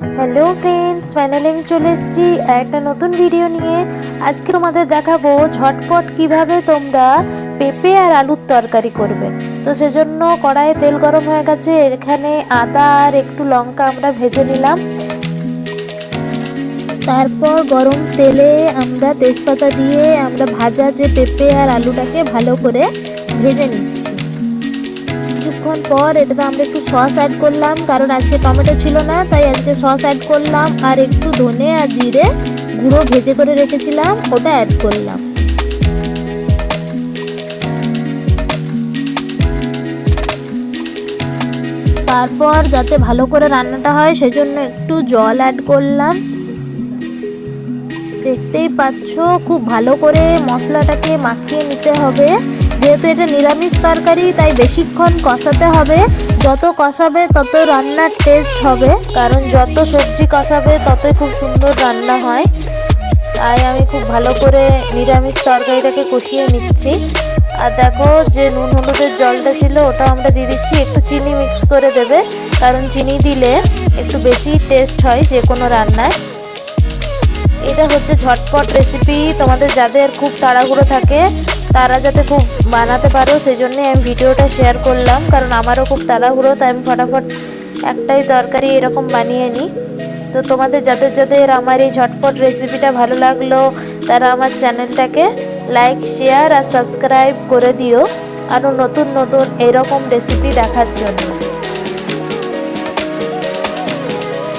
Hello friends finally আমি চলে এসেছি একটা নতুন ভিডিও নিয়ে। আজকে তোমাদের দেখাবো ঝটপট কীভাবে তোমরা পেঁপে আর আলুর তরকারি করবে। তো সেজন্য কড়াইয়ে তেল গরম হয়ে গেছে, এখানে আদা আর একটু লঙ্কা আমরা ভেজে নিলাম। তারপর গরম তেলে আমরা তেজপাতা দিয়ে আমরা ভাজা যে পেঁপে আর আলুটাকে ভালো করে ভেজে নিচ্ছি। কিছুক্ষণ পর এটাতে আমরা একটু সস অ্যাড করলাম, কারণ আজকে টমেটো ছিল না, তাই আজকে সস অ্যাড করলাম আর একটু ধনে আর জিরে গুঁড়ো ভেজে করে রেখেছিলাম, ওটা অ্যাড করলাম। তারপর যাতে ভালো করে রান্নাটা হয়, সেজন্য একটু জল অ্যাড করলাম। দেখতেই পাচ্ছ, খুব ভালো করে মশলাটাকে মাখিয়ে নিতে হবে। যেহেতু এটা নিরামিষ তরকারি, তাই বেশিক্ষণ কষাতে হবে। যত কষাবে তত রান্নার টেস্ট হবে, কারণ যত সবজি কষাবে ততই খুব সুন্দর রান্না হয়। তাই আমি খুব ভালো করে নিরামিষ তরকারিটাকে কষিয়ে নিচ্ছি। আর দেখো যে নুন হলুদের জলটা ছিল ওটা আমরা দিয়ে দিচ্ছি। একটু চিনি মিক্স করে দেবে, কারণ চিনি দিলে একটু বেশি টেস্ট হয় যে কোনো রান্নায়। এটা হচ্ছে ঝটপট রেসিপি তোমাদের যাদের খুব তাড়াহুড়ো থাকে, তারা যাতে খুব বানাতে পারো সেই জন্যে আমি ভিডিওটা শেয়ার করলাম। কারণ আমারও খুব তাড়াহুড়ো, তাই আমি ফটাফট একটাই তরকারি এরকম বানিয়ে নিই। তো তোমাদের যাদের যাদের আমার এই ঝটপট রেসিপিটা ভালো লাগল, তারা আমার চ্যানেলটাকে লাইক শেয়ার আর সাবস্ক্রাইব করে দিও। আরও নতুন নতুন এরকম রেসিপি দেখার জন্য।